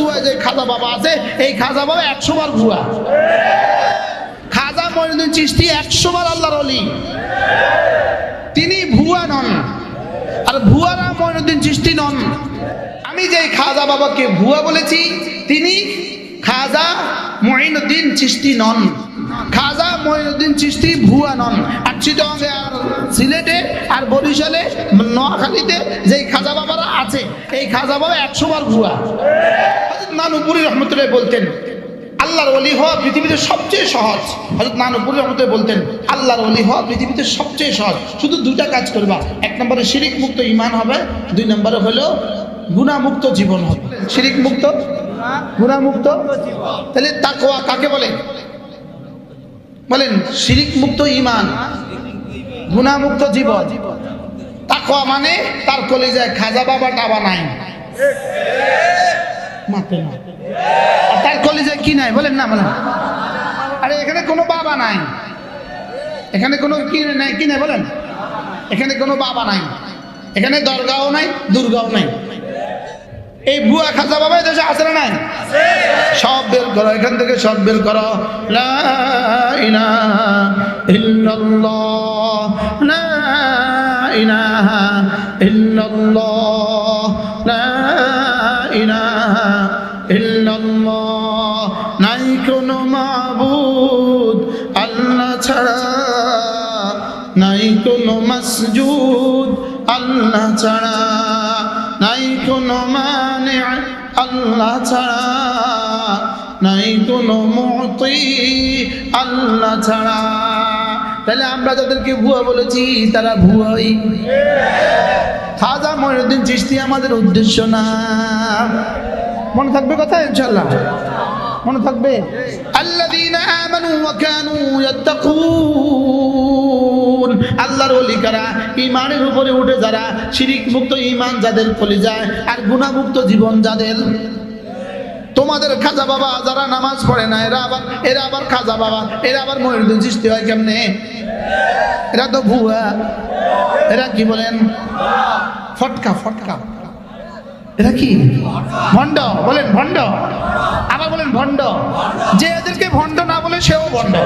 কচুয়ায় যে খাজা বাবা আছে, এই খাজা বাবা একশো বার ভুয়া খাজা মহিনুদ্দিন চিস্তি একশো বার আল্লাহর অলি তিনি ভুয়া নন। আর ভুয়ারা মহিনুদ্দিন চিস্তি নন। আমি যে খাজা বাবাকে ভুয়া বলেছি, তিনি খাজা মহিনুদ্দিন চিস্তি নন। খাজা মহিনুদ্দিন চিস্তি ভুয়া নন। আর চিটঙ্গে আর সিলেটে আর বরিশালে, নোয়াখালীতে যে খাজা বাবারা আছে, এই খাজা বাবা একশো বার ভুয়া নানুপুরি রহমতুল্লাহ বলতেন, আল্লাহর অলি হওয়া পৃথিবীতে সবচেয়ে সহজ। হজরত নানুপুরি রহমতুল্লাহ বলতেন, আল্লাহর অলি হওয়া পৃথিবীতে সবচেয়ে সহজ। শুধু দুইটা কাজ করবা। এক নম্বরে শিরিক মুক্ত ইমান হবে, দুই নম্বরে হলো গুণামুক্ত জীবন হবে। শিরিক মুক্ত গুণামুক্ত? তাহলে তাকওয়া কাকে বলে? বলেন শিরিক মুক্ত ইমান গুণামুক্ত জীবন। তাকওয়া মানে তার কলিজায় খাজা বাবা টাবা নাই। মাতে না। তার কলিজায় কি নাই? বলেন না, বলেন। আরে, এখানে কোনো বাবা নাই। এখানে কোনো কি নাই? কি নাই, বলেন। এখানে কোনো বাবা নাই। এখানে দরগাও নাই, দুর্গাও নাই। এই বুয়া খাজা বাবা দেশে আছে না নাই? সব বের করো, এখান থেকে সব বের করো। লা নাই কোনো মাবুদ আল্লাহ ছাড়া, নাই কোনো মসজুদ আল্লাহ ছাড়া। নাই কোনো মানে আল্লাহ ছাড়া, নাই কোনো মতি আল্লাহ ছাড়া। তাহলে আমরা যাদেরকে ভুয়া বলেছি, তারা ভুয়াই। খাজা মহিউদ্দিন চিস্তি আমাদের উদ্দেশ্য না। মনে থাকবে কথা ইনশাল্লাহ মনে থাকবে? আল্লাযীনা আমানু ওয়া কানু আল্লাহর ওলি কারা? ঈমানের উপরে উঠে যারা শিরিক মুক্ত ঈমান যাদের ফলে যায় আর গুনাহমুক্ত জীবন যাদের। তোমাদের খাজা বাবা যারা নামাজ পড়ে না, এরা আবার এরা আবার খাজা বাবা, এরা আবার মহিউদ্দিন সৃষ্টি হয় কেমনে? এরা তো ভুয়া। এরা কি বলেন? ফটকা ফটকা। এরা কি? ভণ্ড, বলেন ভণ্ড। আবার বলেন ভণ্ড। যে এদেরকে ভণ্ড না বলে সেও ভণ্ড।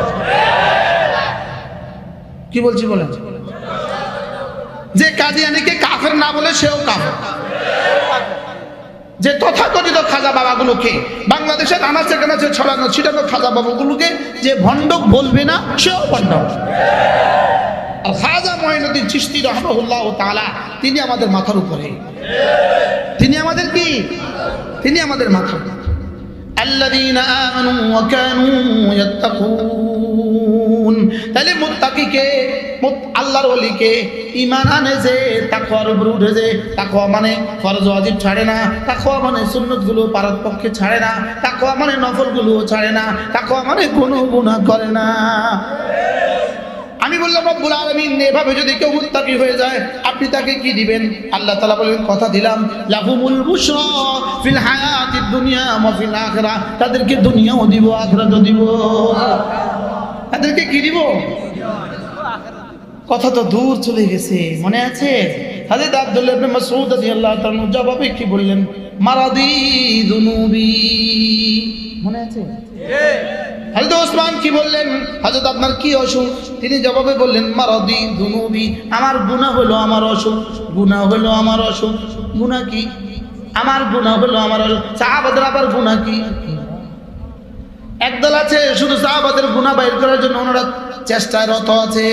কি বলছি বলেন? যে কাদিয়ানিকে কাফের না বলে সেও কাফের যে তথাকথিত খাজা বাবাগুলোকে বাংলাদেশের আনাচে কানাচে ছড়ানো ছিটানো খাজা বাবাগুলোকে যে ভণ্ড বলবে না সেও ভণ্ড আর খাজা মহিনুদ্দিন চিস্তি রহমহুল্লাহ তালা তিনি আমাদের মাথার উপরে তিনি আমাদের কি তিনি আমাদের মাথা الذين آمنوا وكانوا يتقون তাহলে মুত্তাকিকে মুত- আল্লাহর ওলিকে ইমান আনে যে তাকওয়ার উপর উঠে যে, তাকওয়া মানে ফরজ ওয়াজিব ছাড়ে না, তাকওয়া মানে সুন্নতগুলো পারত পক্ষে ছাড়ে না, তাকওয়া মানে নফলগুলো ছাড়ে না, তাকওয়া মানে কোনো গুনাহ করে না। আমি বললাম, রব্বুল আলামিন, এভাবে যদি কেউ মুত্তাকি হয়ে যায়, আপনি তাকে কি দিবেন? আল্লাহ তাআলা বলেন কথা দিলাম, লাহুমুল বুশরা ফিল হায়াতিদ দুনিয়া ওয়া ফিল আখিরাহ। তাদেরকে দুনিয়াও দিব, আখিরাতও দিব। তাদেরকে কি দিব? কথা তো দূর চলে গেছে, মনে আছে? হাজরত আব্দুল্লাহ ইবনে মাসউদ রাদিয়াল্লাহু জবাবে কি বললেন? মারাদি দুনুবি। মনে আছে? হযরত ওসমান কি বললেন? হযরত আপনার কি অসুখ? তিনি জবাবে বললেন, মারাদি দুনুবি। আমার গুনাহ হলো আমার অসুখ। গুনাহ হলো আমার অসুখ। গুনাহ কি? আমার গুনাহ হলো আমার অসুখ। চা সাহাবাদের আবার গুনাহ কি? একদল আছে, শুধু সাহাবাদের গুনাহ বাইর করার জন্য ওনারা চেষ্টায় রত আছে।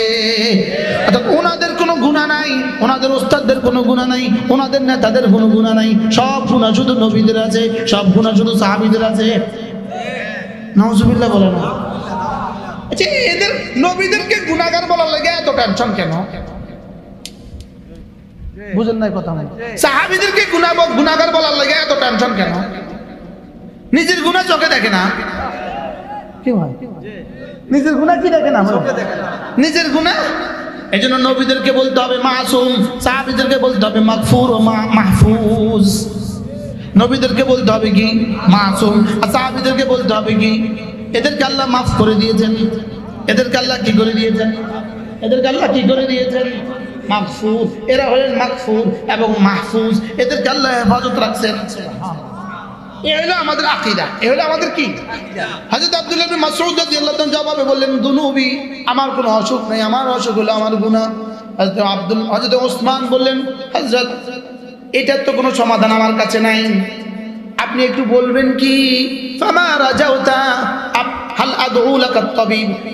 অর্থাৎ ওনাদের কোনো গুণা নাই, ওনাদের ওস্তাদদের কোনো গুণা নাই, ওনাদের নেতাদের কোনো গুণা নাই। সব গুণা শুধু নবীদের আছে, সব গুণা শুধু সাহাবিদের আছে। নওজুবিল্লাহ বলে না। আচ্ছা এদের নবীদেরকে গুণাগার বলার লাগে এত টেনশন কেন? বুঝেন নাই কথা সাহাবিদেরকে গুনাহগার বলার লাগে এত টেনশন কেন? নিজের গুনাহ চোখে দেখে না। কি হয়? নিজের গুনাহ কি দেখে না নিজের গুনাহ এই জন্য নবীদেরকে বলতে হবে মাসুম, সাহাবিদেরকে বলতে হবে মাগফুর ও মাহফুজ। নবীদেরকে বলতে হবে কি? মাসুম। আর সাহাবিদেরকে বলতে হবে কি? এদেরকে আল্লাহ মাফ করে দিয়েছেন। এদেরকে আল্লাহ কি করে দিয়েছেন? এদেরকে আল্লাহ কি করে দিয়েছেন? মাগফুর। এরা হলেন মাগফুর এবং মাহফুজ। এদেরকে আল্লাহ হেফাজত রাখছেন। এ হলো আমাদের আকিদা এ হলো আমাদের কি? হাজরত আব্দুল্লাহ ইবনে মাসউদ রাদিয়াল্লাহু তাআলা জবাবে বললেন দুনুবি আমার কোনো অসুখ নেই আমার অসুখ হলো আমার গুনাহ। হযরত আব্দুল হযরত ওসমান বললেন হযরত এটার তো কোনো সমাধান আমার কাছে নাই। আপনি একটু বলবেন কি? ফামা রাজাউতা আপ-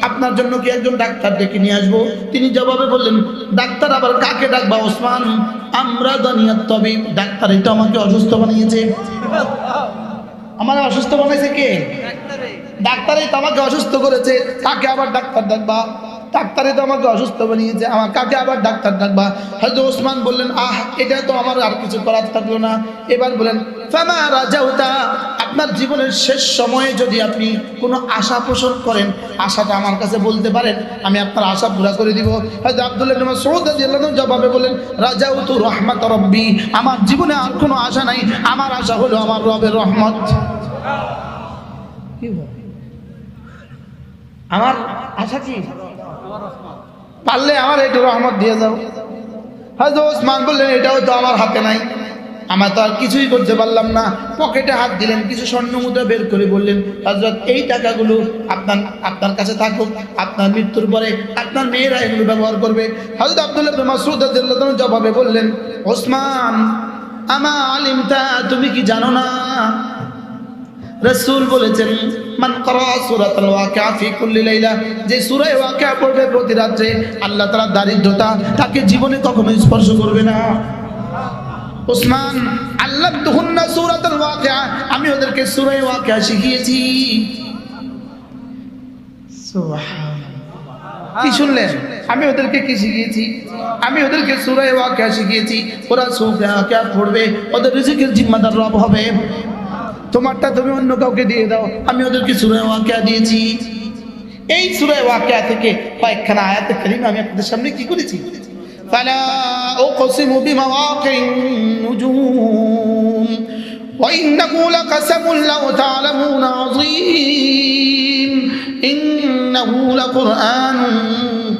আপনার জন্য কি একজন ডাক্তার ডেকে নিয়ে আসব? তিনি জবাবে বললেন, ডাক্তার আবার কাকে ডাকবা ওসমান? আমরা দানিয়াত তবিব ডাক্তার, এটা আমাকে অসুস্থ বানিয়েছে। আমার অসুস্থ বানাইছে কে? ডাক্তারই তো আমাকে অসুস্থ করেছে। কাকে আবার ডাক্তার ডাকবা? ডাক্তারে তো আমাকে অসুস্থ বানিয়েছে। আমার, কাকে আবার ডাক্তার ডাকবা? হয়তো ওসমান বললেন, আহ, এটা তো আমার আর কিছু করার থাকল না। এবার রাজাউতা? আপনার জীবনের শেষ সময়ে যদি আপনি কোনো আশা পোষণ করেন, আশাটা আমার কাছে বলতে পারেন, আমি আপনার আশা পুরা করে দিব। হয়তো আব্দুল্লাহ সৌদ জবাবে বলেন, রাজাউতু রহমাত রব্বি। আমার জীবনে আর কোনো আশা নাই, আমার আশা হলো আমার রবের রহমত। আমার আশা কি? পারলে আমার একটু রহমত দিয়ে যাও। হয়তো ওসমান বললেন, এটাও তো আমার হাতে নাই। আমার তো আর কিছুই করতে পারলাম না। পকেটে হাত দিলেন, কিছু স্বর্ণ মুদ্রা বের করে বললেন হজরত এই টাকাগুলো আপনার আপনার কাছে থাকুক। আপনার মৃত্যুর পরে আপনার মেয়েরা এগুলো ব্যবহার করবে। হজরত আব্দুল্লাহ বিন মাসউদ জবাবে বললেন, ওসমান, আমা আলিমতা, তুমি কি জানো না? রসুল বলেছেন, মান করা সূরাতুল ওয়াকিয়া ফি কুল্লি লাইলা যে সূরা ওয়াকিয়া পড়বে প্রতি রাত্রে, আল্লাহ তাআলা দারিদ্রতা তাকে জীবনে কখনো স্পর্শ করবে না। ওসমান আল্লাহ তুহুন্না সূরাতুল ওয়াকিয়া আমি ওদেরকে সূরা ওয়াকিয়া শিখিয়েছি। কি শুনলেন? আমি ওদেরকে কি শিখিয়েছি? আমি ওদেরকে সুরায় ওয়াকিয়া শিখিয়েছি। ওরা সুরায় পড়বে ওদের রিজিকের জিম্মাদার রব হবে। তোমারটা তুমি অন্য কাউকে দিয়ে দাও আমি ওদেরকে সুরায় ওয়াকিয়া দিয়েছি। এই সুরায় ওয়াকিয়া থেকে কয়েকখানা আয়াতে কারিমা আমি আপনাদের সামনে কি করেছি? ফালা উকসিমু বিমাওয়াকিন নুজুম وإنه لقسم لو تعلمون عظيم إنه لقرآن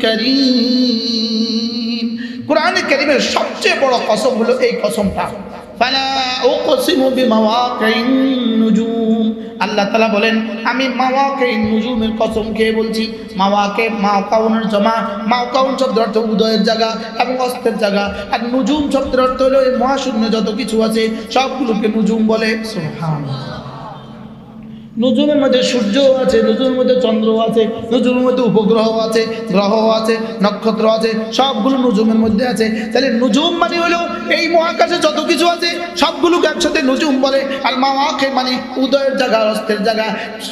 كريم কোরআন কারীমের সবচেয়ে বড় কসম হলো এই কসমটা ফালা উকসিমু বিমাওয়াকিন নুজুম। আল্লাহ তালা বলেন, আমি মাওয়াকিন নুজুমের কসম খেয়ে বলছি, মাওয়াকে মাওকাউনের জমা, মাওকাউন শব্দের অর্থ উদয়ের জায়গা এবং অস্তের জায়গা, আর নুজুম শব্দের অর্থ হলো এই মহাশূন্য যত কিছু আছে, সবগুলোকে নুজুম বলে, সুবহানাল্লাহ। নজুমের মধ্যে সূর্য আছে নজুমের মধ্যে চন্দ্র আছে নজুমের মধ্যে উপগ্রহ আছে গ্রহ আছে, নক্ষত্র আছে, সবগুলো নজুমের মধ্যে আছে। তাহলে নজুম মানে হলো এই মহাকাশে যত কিছু আছে, সবগুলোকে একসাথে নজুম বলে। আর মাওয়াকে মানে উদয়ের জায়গা, অস্তের জায়গা।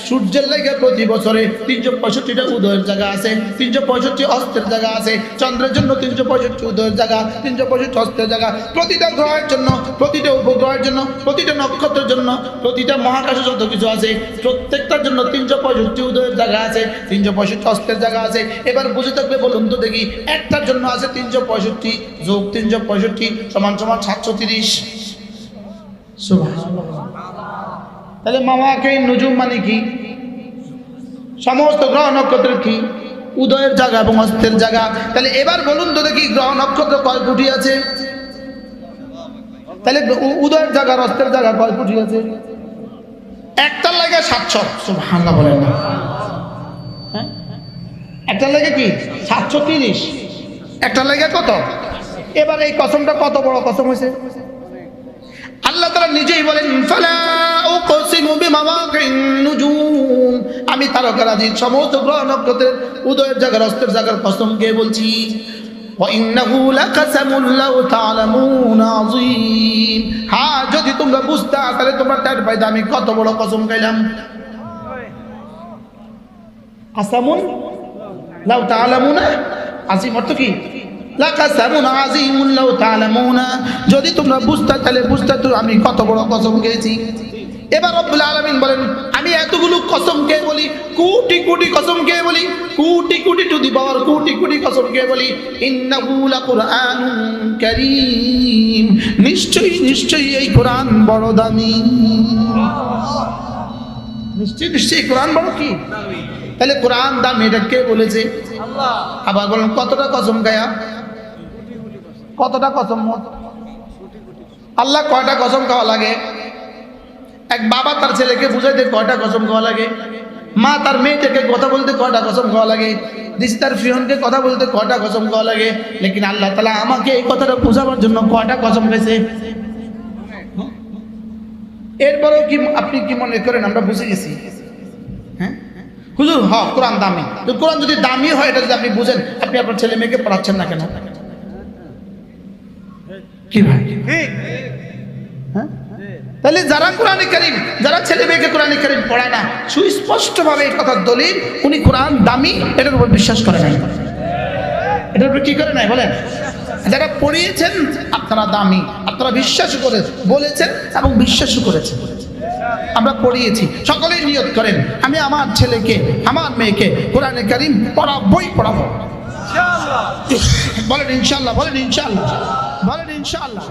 সূর্যের লেগে প্রতি বছরে তিনশো পঁয়ষট্টিটা উদয়ের জায়গা আছে, তিনশো পঁয়ষট্টি অস্তের জায়গা আছে, চন্দ্রের জন্য তিনশো পঁয়ষট্টি উদয়ের জায়গা, তিনশো পঁয়ষট্টি অস্তের জায়গা। প্রতিটা গ্রহের জন্য, প্রতিটা উপগ্রহের জন্য, প্রতিটা নক্ষত্রের জন্য, প্রতিটা মহাকাশে যত কিছু আছে প্রত্যেকটার জন্য তিনশো পঁয়ষট্টি উদয়ের জায়গা আছে তিনশো পঁয়ষট্টি অস্তের জায়গা আছে। এবার বুঝে থাকবে বলুন তো দেখি একটার জন্য আছে তিনশো পঁয়ষট্টি যোগ তিনশো পঁয়ষট্টি সমান সমান সাতশো তিরিশ। তাহলে মামাকে নজুম মানে কি? সমস্ত গ্রহ নক্ষত্রের কি? উদয়ের জায়গা এবং অস্তের জায়গা। তাহলে এবার বলুন তো দেখি গ্রহ নক্ষত্র কয় কোটি আছে? তাহলে উদয়ের জায়গা অস্তের জায়গা কয় কোটি আছে? একটার লাগে সাতশো হাঙ্গা বলেন না। হ্যাঁ? একটার লাগে কি? সাতশো তিরিশ। একটার লাগে কত? এবার এই কসমটা কত বড় কসম হয়েছে? আল্লাহ তারা নিজেই বলেন আমি তারকারাজির সমস্ত গ্রহ নক্ষত্রের উদয়ের জায়গার অস্তের জায়গার কসম কে বলছি হ্যাঁ যদি তোমরা বুঝতে, তাহলে তোমরা টের পাইতে, আমি কত বড় কসম খাইলাম। আসামুন? লাউ তালামুনা আসিম অর্থ কি? যদি তোমরা বুঝতে, তাহলে বুঝতে আমি কত বড় কসম খেয়েছি। এবার রব্বুল আলমিন বলেন আমি এতগুলো কসম কে বলি, কোটি কোটি কসম কে বলি, কোটি কোটি টু দি পাওয়ার কোটি কোটি কসম কে বলি কারীম। নিশ্চয়ই নিশ্চয়ই এই কোরআন বড় দামি। নিশ্চয়ই নিশ্চয়ই কোরআন বড় কি? তাহলে কোরআন দাম, এটা কে বলেছে? আবার বলেন, কতটা কসম গায়া কতটা কসম? আল্লাহ কয়টা কসম খাওয়া লাগে? এক বাবা তার ছেলেকে বুঝাইতে কয়টা কসম খাওয়া লাগে? মা তার মেয়েটাকে কথা বলতে কয়টা কসম খাওয়া লাগে? দিস তার ফিয়নকে কথা বলতে কয়টা কসম খাওয়া লাগে? লেকিন আল্লাহ তালা আমাকে এই কথাটা বোঝাবার জন্য কয়টা কসম খাইছে? এরপরেও কি আপনি কি মনে করেন আমরা বুঝে গেছি? হ্যাঁ? হুজুর হ কোরআন দামি। তো কোরআন যদি দামি হয় এটা যদি আপনি বুঝেন আপনি আপনার ছেলে মেয়েকে পড়াচ্ছেন না কেন? কি ভাই? হ্যাঁ তাহলে যারা কোরআনে করিম যারা ছেলে মেয়েকে কোরআনে করিম পড়ায় না সুস্পষ্টভাবে এই কথার দলিল উনি কোরআন দামি এটার উপর বিশ্বাস করে নাই। এটার উপর কি করে নাই বলেন? যারা পড়িয়েছেন আপনারা দামি আপনারা বিশ্বাস করে বলেছেন এবং বিশ্বাসও করেছেন। আমরা পড়িয়েছি সকলেই নিয়ত করেন আমি আমার ছেলেকে আমার মেয়েকে কোরআনে করিম পড়া বই পড়াবো বলেন ইনশাল্লাহ বলেন ইনশাল্লাহ বলেন ইনশাল্লাহ